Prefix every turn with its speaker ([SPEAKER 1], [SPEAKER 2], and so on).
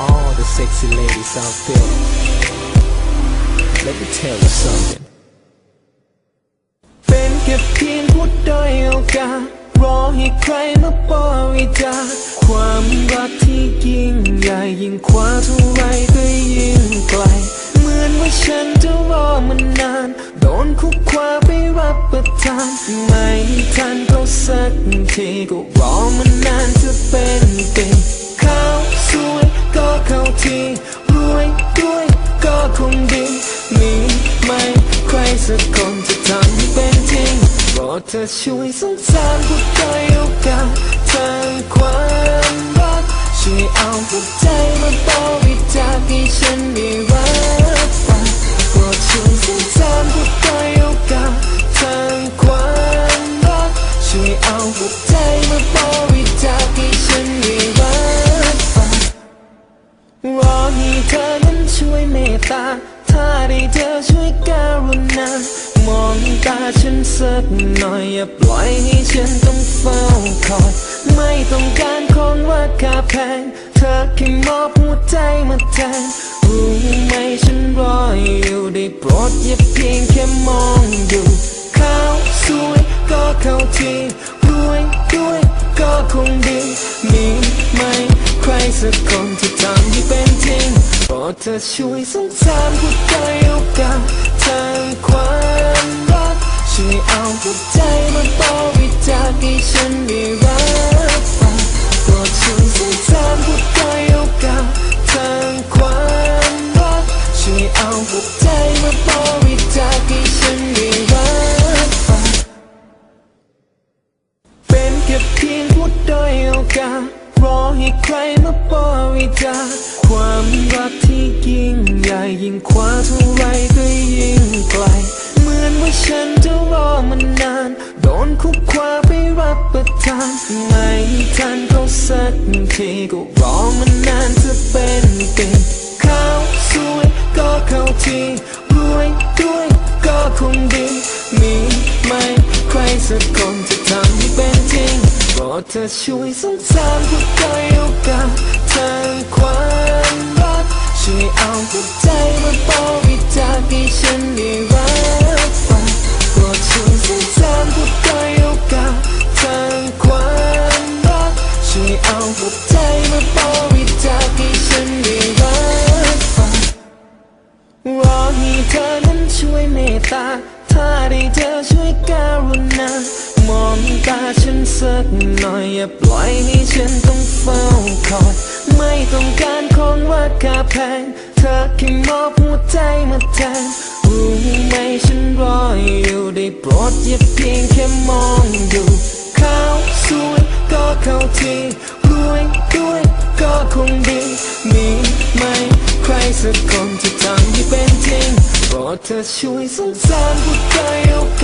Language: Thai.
[SPEAKER 1] all the sexy ladies out there. Let me tell you something. เป็นแค่เพียงผู้ด้อยโอกาสรอให้ใครมาบริจาคความรักที่ยิ่งใหญ่ยิ่งคว้าเท่าไรก็ยิ่งไกล เหมือนว่าฉันจะรอมานาน โดนคุกคว้าไปรับประทาน ไม่ทันเขาสักทีก็รอมานานจะเป็น เข้าทีรวยด้วยก็คงดี มีไหมใครสักคนจะทำให้เป็นจริงโปรดเธอช่วยสงสารผู้ด้อยโอกาสทางความรักช่วยเอาหัวใจมาต่อวิจากให้ฉันมี ให้เธอนั้นช่วยเมตตา ถ้าได้เธอช่วยการุณามองตาฉันสักหน่อย อย่าปล่อยให้ฉันต้องเฝ้าคอย ไม่ต้องการของราคาแพง เธอแค่มอบหัวใจมาแทนรู้ไหมฉันรออยู่ได้โปรดอย่าเพียงแค่มองดูเขาสวยก็เข้าทีรวยด้วยก็คงดี มีไหมใครสักคนที่ ธอช่วยสงสารหัวใจเอยโอกาสทางความรักช่วยเอาหัวใจมาต่อวิจาคให้ฉันได้ คุกควาไปรับประทาน ไม่ทันเขาสักทีก็รอมานานจะเป็นปีเขาสวยก็เข้าทีรวยด้วยก็คงดี มีไหมใครสักคนจะทำให้เป็นจริงโปรดเธอช่วยสงสารผู้ด้อยโอกาส ตา ถ้าได้เธอช่วยการุณามองตาฉันสักหน่อยอย่าปล่อยให้ฉันต้องเฝ้าคอยไม่ต้องการของราคาแพง เธอแค่มอบหัวใจมาแทนรู้ไหมฉันรออยู่ได้โปรดอย่าเพียงแค่มองดูเขาสวยก็เข้าทีรวยด้วยก็คงดี มีไหมใครสักคนจะท เธอช่วยสงสารผู้ด้อยโอกา